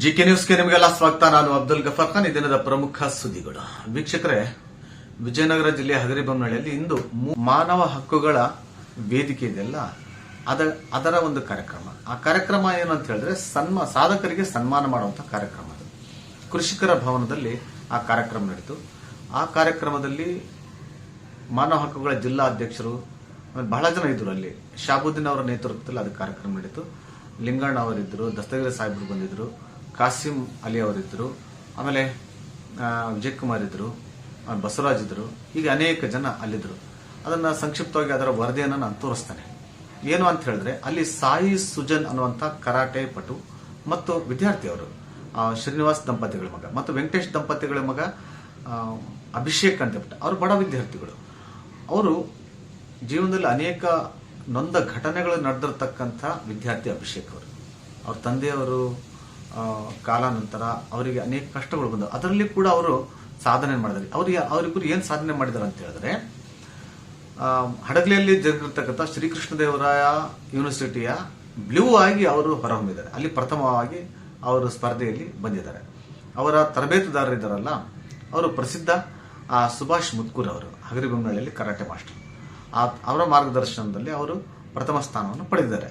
GK ನ್ಯೂಸ್ಗೆ ನಿಮಗೆಲ್ಲ ಸ್ವಾಗತ. ನಾನು ಅಬ್ದುಲ್ ಗಫರ್ ಖಾನ್. ಈ ದಿನದ ಪ್ರಮುಖ ಸುದ್ದಿಗಳು. ವೀಕ್ಷಕರೇ, ವಿಜಯನಗರ ಜಿಲ್ಲೆಯ ಹಗರಿಬೊಮ್ಮನಹಳ್ಳಿಯಲ್ಲಿ ಇಂದು ಮಾನವ ಹಕ್ಕುಗಳ ವೇದಿಕೆ ಇದೆಯಲ್ಲ ಅದ, ಅದರ ಒಂದು ಕಾರ್ಯಕ್ರಮ. ಆ ಕಾರ್ಯಕ್ರಮ ಏನು ಅಂತ ಹೇಳಿದ್ರೆ ಸನ್ಮಾ, ಸಾಧಕರಿಗೆ ಸನ್ಮಾನ ಮಾಡುವಂತ ಕಾರ್ಯಕ್ರಮ ಅದು. ಕೃಷಿಕರ ಭವನದಲ್ಲಿ ಆ ಕಾರ್ಯಕ್ರಮ ನಡೀತು. ಆ ಕಾರ್ಯಕ್ರಮದಲ್ಲಿ ಮಾನವ ಹಕ್ಕುಗಳ ಜಿಲ್ಲಾ ಅಧ್ಯಕ್ಷರು ಆಮೇಲೆ ಬಹಳ ಜನ ಇದ್ರು ಅಲ್ಲಿ. ಶಾಬುದ್ದೀನ್ ಅವರ ನೇತೃತ್ವದಲ್ಲಿ ಅದು ಕಾರ್ಯಕ್ರಮ ನಡೀತು. ಲಿಂಗಣ್ಣ ಅವರಿದ್ದರು ದಸ್ತಗಿರಿ ಸಾಹೇಬರು ಬಂದಿದ್ರು ಕಾಸಿಂ ಅಲಿ ಅವರಿದ್ದರು ಆಮೇಲೆ ವಿಜಯ್ ಕುಮಾರ್ ಇದ್ರು ಆ, ಬಸವರಾಜ್ ಇದ್ರು. ಹೀಗೆ ಅನೇಕ ಜನ ಅಲ್ಲಿದ್ರು. ಅದನ್ನ ಸಂಕ್ಷಿಪ್ತವಾಗಿ ಅದರ ವರದಿಯನ್ನು ನಾನು ತೋರಿಸ್ತೇನೆ. ಏನು ಅಂತ ಹೇಳಿದ್ರೆ ಅಲ್ಲಿ ಸಾಯಿ ಸುಜನ್ ಅನ್ನುವಂಥ ಕರಾಟೆ ಪಟು ಮತ್ತು ವಿದ್ಯಾರ್ಥಿ ಅವರು ಶ್ರೀನಿವಾಸ್ ದಂಪತಿಗಳ ಮಗ ಮತ್ತು ವೆಂಕಟೇಶ್ ದಂಪತಿಗಳ ಮಗ ಅಭಿಷೇಕ್ ಅಂತ ಬಿಟ್ಟು ಅವರು ಬಡ ವಿದ್ಯಾರ್ಥಿಗಳು. ಅವರು ಜೀವನದಲ್ಲಿ ಅನೇಕ ನೊಂದ ಘಟನೆಗಳು ನಡೆದಿರ್ತಕ್ಕಂಥ ವಿದ್ಯಾರ್ಥಿ ಅಭಿಷೇಕ್ ಅವರು. ಅವ್ರ ತಂದೆಯವರು ಕಾಲಾನಂತರ ಅವರಿಗೆ ಅನೇಕ ಕಷ್ಟಗಳು ಬಂದವು. ಅದರಲ್ಲಿ ಕೂಡ ಅವರು ಸಾಧನೆ ಮಾಡಿದ್ದಾರೆ. ಅವರಿಗೆ ಅವರಿಬ್ಬರು ಏನು ಸಾಧನೆ ಮಾಡಿದ್ದಾರೆ ಅಂತ ಹೇಳಿದ್ರೆ ಹಡಗಲಿಯಲ್ಲಿ ಜರುಗಿರ್ತಕ್ಕಂಥ ಶ್ರೀಕೃಷ್ಣದೇವರಾಯ ಯೂನಿವರ್ಸಿಟಿಯ ಬ್ಲೂ ಆಗಿ ಅವರು ಹೊರಹೊಮ್ಮಿದ್ದಾರೆ. ಅಲ್ಲಿ ಪ್ರಥಮವಾಗಿ ಅವರು ಸ್ಪರ್ಧೆಯಲ್ಲಿ ಬಂದಿದ್ದಾರೆ. ಅವರ ತರಬೇತುದಾರರಿದ್ದಾರಲ್ಲ, ಅವರು ಪ್ರಸಿದ್ಧ ಸುಭಾಷ್ ಮುತ್ಕೂರ್ ಅವರು ಹಗರಿಬೊಮ್ಮನಹಳ್ಳಿಯಲ್ಲಿ ಕರಾಟೆ ಮಾಸ್ಟರ್. ಅವರ ಮಾರ್ಗದರ್ಶನದಲ್ಲಿ ಅವರು ಪ್ರಥಮ ಸ್ಥಾನವನ್ನು ಪಡೆದಿದ್ದಾರೆ.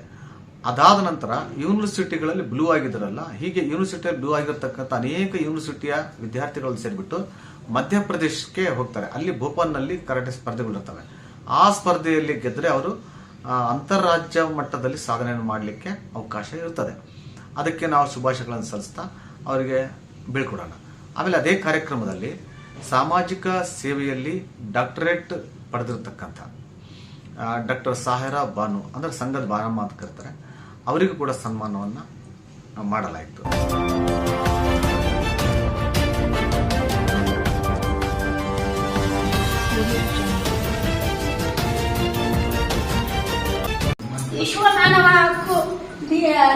ಅದಾದ ನಂತರ ಯೂನಿವರ್ಸಿಟಿಗಳಲ್ಲಿ ಬ್ಲೂ ಆಗಿದ್ದಾರಲ್ಲ, ಹೀಗೆ ಯೂನಿವರ್ಸಿಟಿಯಲ್ಲಿ ಬ್ಲೂ ಆಗಿರತಕ್ಕಂಥ ಅನೇಕ ಯೂನಿವರ್ಸಿಟಿಯ ವಿದ್ಯಾರ್ಥಿಗಳು ಸೇರಿಬಿಟ್ಟು ಮಧ್ಯಪ್ರದೇಶಕ್ಕೆ ಹೋಗ್ತಾರೆ. ಅಲ್ಲಿ ಭೋಪಾಲ್ನಲ್ಲಿ ಕರಾಟೆ ಸ್ಪರ್ಧೆಗಳಿರ್ತವೆ. ಆ ಸ್ಪರ್ಧೆಯಲ್ಲಿ ಗೆದ್ದರೆ ಅವರು ಅಂತಾರಾಜ್ಯ ಮಟ್ಟದಲ್ಲಿ ಸಾಧನೆಯನ್ನು ಮಾಡಲಿಕ್ಕೆ ಅವಕಾಶ ಇರ್ತದೆ ಅದಕ್ಕೆ ನಾವು ಶುಭಾಶಯಗಳನ್ನು ಸಲ್ಲಿಸ್ತಾ ಅವರಿಗೆ ಬೀಳ್ಕೊಡೋಣ. ಆಮೇಲೆ ಅದೇ ಕಾರ್ಯಕ್ರಮದಲ್ಲಿ ಸಾಮಾಜಿಕ ಸೇವೆಯಲ್ಲಿ ಡಾಕ್ಟರೇಟ್ ಪಡೆದಿರತಕ್ಕಂಥ ಡಾಕ್ಟರ್ ಸಾಹಿರಾ ಬಾನು, ಅಂದ್ರೆ ಸಂಘದ ಬಾರಮ್ಮ ಅಂತ ಕರ್ತಾರೆ, ಅವರಿಗೂ ಕೂಡ ಸನ್ಮಾನವನ್ನು ಮಾಡಲಾಯಿತು.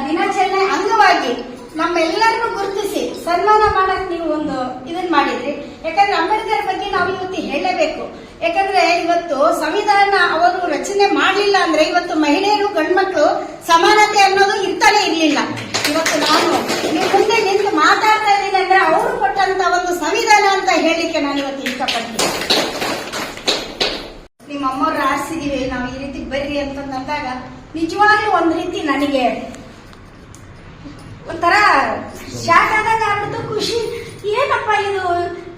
ದಿನಾಚರಣೆ ಅಂಗವಾಗಿ ನಮ್ಮೆಲ್ಲರನ್ನು ಗುರುತಿಸಿ ಸನ್ಮಾನ ಮಾಡಕ್ ನೀವು ಒಂದು ಇದನ್ನ ಮಾಡಿದ್ರಿ. ಯಾಕಂದ್ರೆ ಅಂಬೇಡ್ಕರ್ ಬಗ್ಗೆ ನಾವು ಇವತ್ತು ಹೇಳಲೇಬೇಕು. ಯಾಕಂದ್ರೆ ಇವತ್ತು ಸಂವಿಧಾನ ಅವರು ರಚನೆ ಮಾಡಲಿಲ್ಲ ಅಂದ್ರೆ ಇವತ್ತು ಮಹಿಳೆಯರು, ಗಂಡ್ಮಕ್ಳು ಸಮಾನತೆ ಅನ್ನೋದು ಇರ್ತಾನೆ ಇರ್ಲಿಲ್ಲ. ಇವತ್ತು ನಾನು ನೀವು ಮುಂದೆ ನಿಂತು ಮಾತಾಡ್ತಾ ಇದ್ದೀನಿ ಅಂದ್ರೆ ಅವರು ಕೊಟ್ಟಂತ ಒಂದು ಸಂವಿಧಾನ ಅಂತ ಹೇಳಿಕೆ ನಾನು ಇವತ್ತು ಇಷ್ಟಪಡ್ತೀನಿ. ನಿಮ್ಮ ಅಮ್ಮವ್ರ ಆರಿಸಿದೀವಿ, ನಾವು ಈ ರೀತಿ ಬರ್ರಿ ಅಂತಂದಾಗ ನಿಜವಾಗ್ಲೂ ಒಂದ್ ರೀತಿ ನನಗೆ ಒಂಥರ ಶಾಕ್ ಆದಾಗ ಆಗ್ಬಿಟ್ಟು ಖುಷಿ. ಏನಪ್ಪ ಇದು?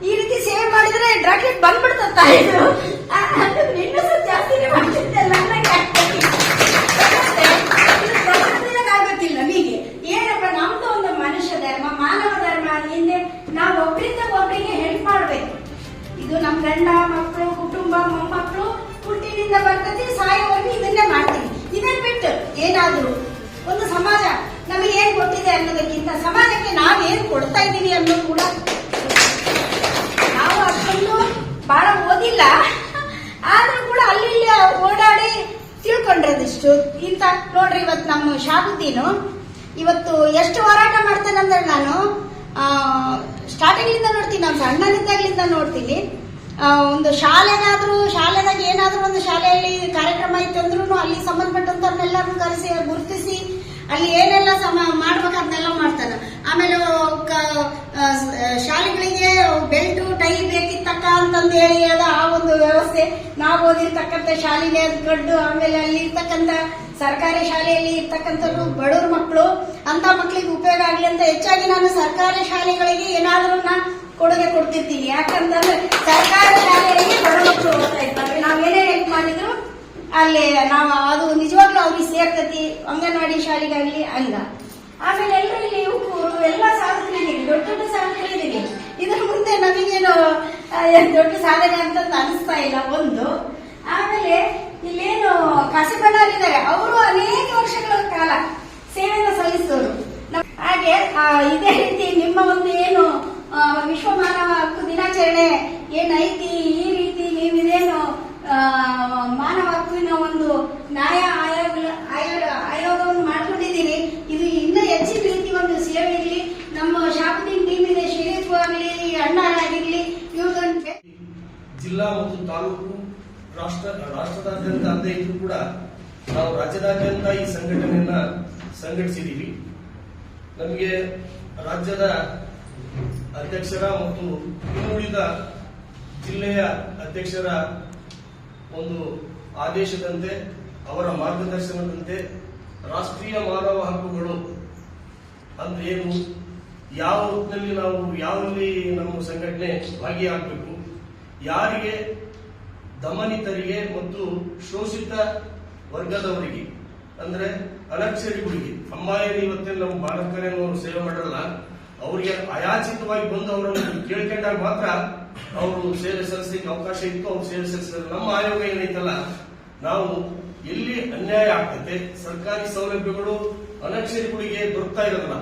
ಈ ರೀತಿ ಸೇವೆ ಮಾಡಿದ್ರೆ ಇದು ಆ, ಅದು ಇನ್ನೂ ಸ್ವಲ್ಪ ಜಾಸ್ತಿನೇ ಇದು ಪ್ರಕೃತಿನಾಗ್ ಆಗೋದಿಲ್ಲ ನಮಗೆ ಏನಪ್ಪ ನಮ್ದು ಒಂದು ಮನುಷ್ಯ ಧರ್ಮ ಮಾನವ ಧರ್ಮ ಹಿಂದೆ ನಾವು ಒಬ್ರಿಂದ ಒಬ್ರಿಗೆ ಹೆಲ್ಪ್ ಮಾಡ್ಬೇಕು. ಇದು ನಮ್ಮ ಗಂಡ ಮಕ್ಕಳು ಕುಟುಂಬ ಮೊಮ್ಮಕ್ಕಳು ಹುಟ್ಟಿನಿಂದ ಬರ್ತದೆ ಸಾಯೋವರೆಗೂ ಇದನ್ನೇ ಮಾಡ್ತೀವಿ. ಇದನ್ ಬಿಟ್ಟು ಏನಾದರೂ ಒಂದು ಸಮಾಜ ನಮಗೆ ಏನ್ ಕೊಟ್ಟಿದೆ ಅನ್ನೋದಕ್ಕಿಂತ ಸಮಾಜಕ್ಕೆ ನಾವ್ ಏನ್ ಕೊಡ್ತಾ ಇದ್ದೀವಿ ತಿಳ್ಕೊಂಡ್ರದಿಷ್ಟು ಇಂತ ನೋಡ್ರಿ ಇವತ್ತು ನಮ್ಮ ಶಾಬುದ್ದೀನು ಇವತ್ತು ಎಷ್ಟು ಹೋರಾಟ ಮಾಡ್ತೇನಂದ್ರೆ ನಾನು ಸ್ಟಾರ್ಟಿಂಗ್ ಇಂದ ನೋಡ್ತೀನಿ ನಾನು ಸಣ್ಣನಿದ್ದಾಗ್ಲಿಂದ ನೋಡ್ತೀನಿ. ಒಂದು ಶಾಲೆಗಾದ್ರೂ, ಶಾಲೆದಾಗ ಏನಾದ್ರೂ ಒಂದು ಶಾಲೆಯಲ್ಲಿ ಕಾರ್ಯಕ್ರಮ ಇತ್ತು ಅಂದ್ರೂ ಅಲ್ಲಿ ಸಂಬಂಧಪಟ್ಟಂತವ್ರನ್ನೆಲ್ಲ ಕರೆಸಿ ಗುರುತಿಸಿ, ಅಲ್ಲಿ ಏನೆಲ್ಲ ಸಮ ಮಾಡ್ಬೇಕು ಅದನ್ನೆಲ್ಲ ಮಾಡ್ತಾನೆ. ಆಮೇಲೆ ಶಾಲೆಗಳಿಗೆ ಬೆಲ್ಟು, ಟೈ ಬೇಕಿತ್ತಕ್ಕ ಅಂತಂದು ಹೇಳಿ ಅದ ಆ ಒಂದು ವ್ಯವಸ್ಥೆ. ನಾವು ಓದಿರ್ತಕ್ಕಂಥ ಶಾಲೆಗೆ ಅದು ಆಮೇಲೆ ಅಲ್ಲಿ ಇರ್ತಕ್ಕಂಥ ಸರ್ಕಾರಿ ಶಾಲೆಯಲ್ಲಿ ಇರ್ತಕ್ಕಂಥವ್ರು ಬಡವ್ರ ಮಕ್ಕಳು ಅಂತ ಮಕ್ಕಳಿಗೆ ಉಪಯೋಗ ಆಗ್ಲಿ ಅಂತ ಹೆಚ್ಚಾಗಿ ನಾನು ಸರ್ಕಾರಿ ಶಾಲೆಗಳಿಗೆ ಏನಾದರೂ ನಾ ಕೊಡುಗೆ ಕೊಡ್ತಿರ್ತೀನಿ. ಯಾಕಂತಂದ್ರೆ ಸರ್ಕಾರಿ ಶಾಲೆಗಳಿಗೆ ಬಡ ಮಕ್ಕಳು ಹೋಗ್ತಾ ಇರ್ತಾರೆ. ನಾವೇನೇ ಹೆಲ್ಪ್ ಮಾಡಿದ್ರು ಅಲ್ಲಿ ನಾವು ಅದು ನಿಜವಾಗ್ಲೂ ಅವ್ರಿಗೆ ಸೇರ್ತತಿ, ಅಂಗನವಾಡಿ ಶಾಲೆಗಾಗ್ಲಿ ಹಂಗ. ಆಮೇಲೆ ಎಲ್ಲರೂ ಇಲ್ಲಿ ಯುವಕರು ಎಲ್ಲ ಸಾಧನೆ ದೊಡ್ಡ ದೊಡ್ಡ ಸಾಧನೆ ಸಾಧಕರಿದ್ದೀವಿ ಇದ್ರ ಮುಂದೆ ನಮಗೇನು ದೊಡ್ಡ ಸಾಧನೆ ಅಂತ ಅನಿಸ್ತಾ ಇಲ್ಲ ಒಂದು. ಆಮೇಲೆ ಇಲ್ಲೇನು ಕಸಬನವರಿದ್ದಾರೆ ಅವರು ಅನೇಕ ವರ್ಷಗಳ ಕಾಲ ಸೇವೆಯನ್ನು ಸಲ್ಲಿಸಿದವರು. ಹಾಗೆ ಇದೇ ರೀತಿ ನಿಮ್ಮ ಒಂದು ಏನು ವಿಶ್ವ ಮಾನವ ಹಕ್ಕು ದಿನಾಚರಣೆ ಏನೈತಿ? ಈ ರೀತಿ ನೀವು ಇದೇನು ಮಾನವ ಹಕ್ಕಿನ ಒಂದು ನ್ಯಾಯ ಆಯೋಗ ಆಯೋಗ, ಆಯೋಗವನ್ನು ಮಾಡ್ಕೊಂಡಿದ್ದೀರಿ. ಇದು ಇನ್ನೂ ಹೆಚ್ಚಿನ ರೀತಿ ಒಂದು ಸೇವೆ ಇರಲಿ. ನಮ್ಮ ಶಾಪಿಂಗ್ ಟೀಮ್ ಇದೆ ಶರೀಫ್ ಆಗಲಿ ಅಣ್ಣ ಆಗಿರ್ಲಿ ಇವ್ರದೊಂದು ಜಿಲ್ಲಾ ಮತ್ತು ತಾಲೂಕು ರಾಷ್ಟ್ರ ರಾಷ್ಟ್ರ ರಾಷ್ಟ್ರದಾದ್ಯಂತ ಅಲ್ಲದೆ ಇದ್ರೂ ಕೂಡ ನಾವು ರಾಜ್ಯದಾದ್ಯಂತ ಈ ಸಂಘಟನೆಯನ್ನ ಸಂಘಟಿಸಿದ್ದೀವಿ ನಮಗೆ ರಾಜ್ಯದ ಅಧ್ಯಕ್ಷರ ಮತ್ತು ಇನ್ನುಳಿದ ಜಿಲ್ಲೆಯ ಅಧ್ಯಕ್ಷರ ಒಂದು ಆದೇಶದಂತೆ, ಅವರ ಮಾರ್ಗದರ್ಶನದಂತೆ ರಾಷ್ಟ್ರೀಯ ಮಾನವ ಹಕ್ಕುಗಳು ಅಂದ್ರೆ ಏನು? ಯಾವ ರೂಪದಲ್ಲಿ ನಾವು, ಯಾವಲ್ಲಿ ನಮ್ಮ ಸಂಘಟನೆ ಭಾಗಿಯಾಗಬೇಕು? ಯಾರಿಗೆ ದಮನಿತರಿಗೆ ಮತ್ತು ಶೋಷಿತ ವರ್ಗದವರಿಗೆ, ಅಂದ್ರೆ ಅನಕ್ಷರಿಗಳಿಗೆ ಅಮ್ಮಾಯರು ಇವತ್ತೇ ನಮ್ಮ ಬಾಲಕರೇನು ಸೇವೆ ಮಾಡಲ್ಲ ಅವರಿಗೆ ಅಯಾಚಿತವಾಗಿ ಬಂದು ಅವರನ್ನು ಕೇಳ್ಕೊಂಡಾಗ ಮಾತ್ರ ಅವರು ಸೇವೆ ಸಲ್ಲಿಸಲಿಕ್ಕೆ ಅವಕಾಶ ಇತ್ತು. ಅವ್ರು ಸೇವೆ ಸಲ್ಲಿಸಿದ್ರೆ ನಮ್ಮ ಆಯೋಗ ಏನೈತಲ್ಲ, ನಾವು ಎಲ್ಲಿ ಅನ್ಯಾಯ ಆಗ್ತೈತೆ, ಸರ್ಕಾರಿ ಸೌಲಭ್ಯಗಳು ಅನಕ್ಷರಿಗಳಿಗೆ ದೊರಕ್ತಾ ಇರಲ್ಲ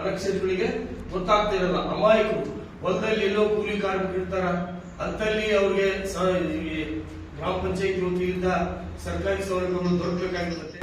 ಅನಕ್ಷರಿಗಳಿಗೆ ಗೊತ್ತಾಗ್ತಾ ಇರಲ್ಲ ಅಮಾಯಕರು ಹೊಲದಲ್ಲಿ ಎಲ್ಲೋ ಕೂಲಿ ಕಾರ್ಮಿಕರು ಇರ್ತಾರ ಅಂತಲ್ಲಿ ಅವ್ರಿಗೆ ಗ್ರಾಮ ಪಂಚಾಯತ್ ವತಿಯಿಂದ ಸರ್ಕಾರಿ ಸೌಲಭ್ಯವನ್ನು ದೊರಕಬೇಕಾಗಿರುತ್ತೆ.